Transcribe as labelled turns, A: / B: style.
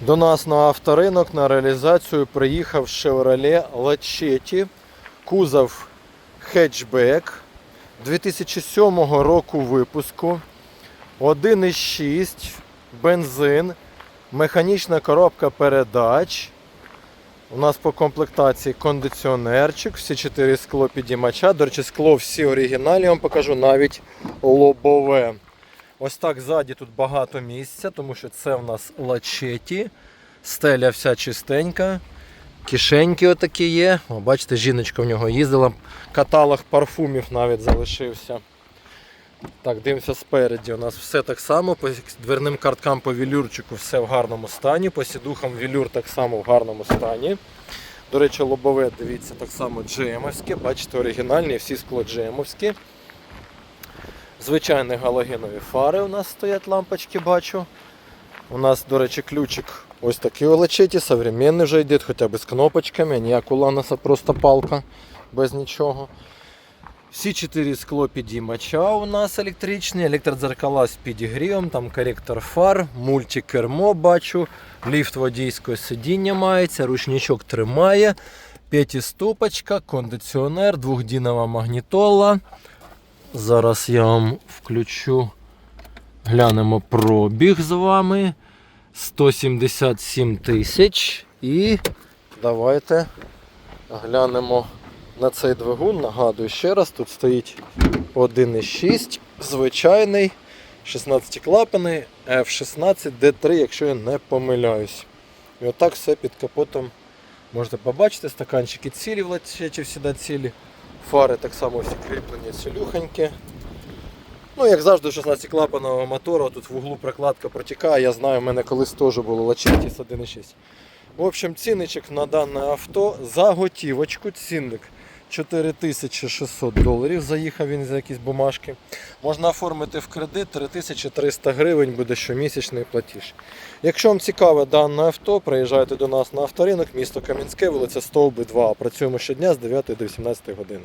A: До нас на авторинок на реалізацію приїхав Chevrolet Lachetti, кузов хетчбек 2007 року випуску, 1,6 бензин, механічна коробка передач. У нас по комплектації кондиціонерчик, всі чотири скло підіймача. До речі, скло всі оригінальні, я вам покажу навіть лобове. Ось так ззаді тут багато місця, тому що це в нас лачеті. Стеля вся чистенька. Кишеньки отакі є. О, бачите, жіночка в нього їздила. Каталог парфумів навіть залишився. Так, дивимося спереді. У нас все так само. По дверним карткам по вілюрчику все в гарному стані. По сідухам вілюр так само в гарному стані. До речі, лобове, дивіться, так само джемовське. Бачите, оригінальні, всі скло джемовські. Звичайні галогенові фари у нас стоять лампочки, бачу. У нас, до речі, ключик ось такий у современний вже йде, хоча б з кнопочками, ніяк у Ланоса просто палка, без нічого. Всі чотири скло підіймача у нас електричні, електродзеркала з підігрівом, там коректор фар, мультикермо бачу, ліфт водійського сидіння мається, ручничок тримає, п'ятиступочка, кондиціонер, двохдінова магнітола. Зараз я вам включу, глянемо пробіг з вами. 177 тисяч. І давайте глянемо на цей двигун. Нагадую ще раз, тут стоїть 1,6, звичайний, 16 клапани, F16 D3, якщо я не помиляюсь. І отак все під капотом можете побачити. Стаканчики цілі в лачечі всі цілі. Фари так само всі кріплені цілюхонькі. Ну, як завжди, 16 клапаного мотора, тут в углу прокладка протікає. Я знаю, в мене колись теж було Лачетіс 1.6. В общем, цінничок на дане авто за готівочку. Цінник 4600 доларів. Заїхав він за якісь бумажки. Можна оформити в кредит 3300 гривень, буде щомісячний платіж. Якщо вам цікаве дане авто, приїжджайте до нас на авторинок, місто Кам'янське, вулиця Стовби 2. Працюємо щодня з 9 до 18 години.